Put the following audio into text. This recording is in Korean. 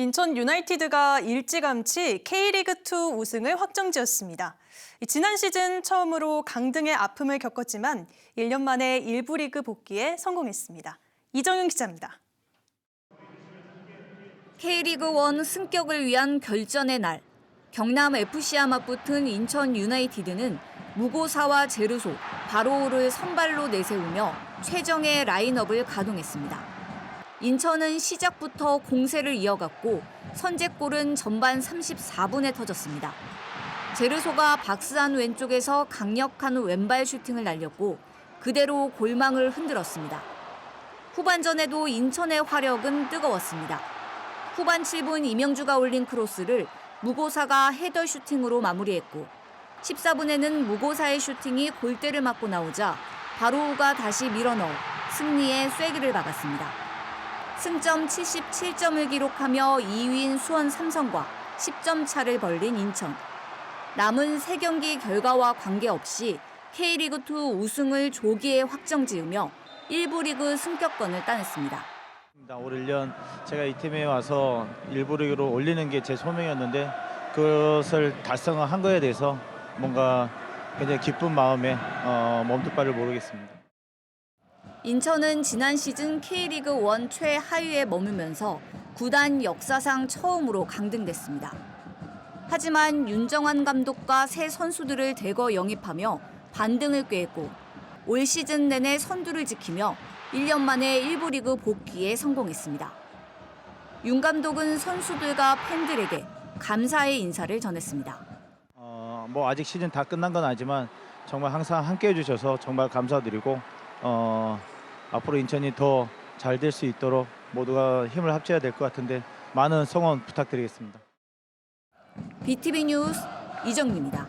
인천 유나이티드가 일찌감치 K리그2 우승을 확정지었습니다. 이 지난 시즌 처음으로 강등의 아픔을 겪었지만 1년 만에 1부 리그 복귀에 성공했습니다. 이정윤 기자입니다. K리그 1 승격을 위한 결전의 날. 경남 FC와 맞붙은 인천 유나이티드는 무고사와 제르소, 바로우를 선발로 내세우며 최정의 라인업을 가동했습니다. 인천은 시작부터 공세를 이어갔고 선제골은 전반 34분에 터졌습니다. 제르소가 박스한 왼쪽에서 강력한 왼발 슈팅을 날렸고 그대로 골망을 흔들었습니다. 후반전에도 인천의 화력은 뜨거웠습니다. 후반 7분 이명주가 올린 크로스를 무고사가 헤더 슈팅으로 마무리했고 14분에는 무고사의 슈팅이 골대를 맞고 나오자 바로우가 다시 밀어넣어 승리의 쐐기를 박았습니다. 승점 77점을 기록하며 2위인 수원 삼성과 10점 차를 벌린 인천. 남은 3경기 결과와 관계없이 K리그2 우승을 조기에 확정 지으며 1부 리그 승격권을 따냈습니다. 올 1년 제가 이 팀에 와서 일부 리그로 올리는 게 제 소명이었는데 그것을 달성한 거에 대해서 뭔가 굉장히 기쁜 마음에 어, 몸둘 바를 모르겠습니다. 인천은 지난 시즌 K리그 1 최하위에 머물면서 구단 역사상 처음으로 강등됐습니다. 하지만 윤정환 감독과 새 선수들을 대거 영입하며 반등을 꾀했고 올 시즌 내내 선두를 지키며 1년 만에 1부 리그 복귀에 성공했습니다. 윤 감독은 선수들과 팬들에게 감사의 인사를 전했습니다. 어, 뭐 아직 시즌 다 끝난 건 아니지만 정말 항상 함께 해주셔서 정말 감사드리고 어, 앞으로 인천이 더 잘 될 수 있도록 모두가 힘을 합쳐야 될 것 같은데 많은 성원 부탁드리겠습니다. BTV 뉴스 이정입니다.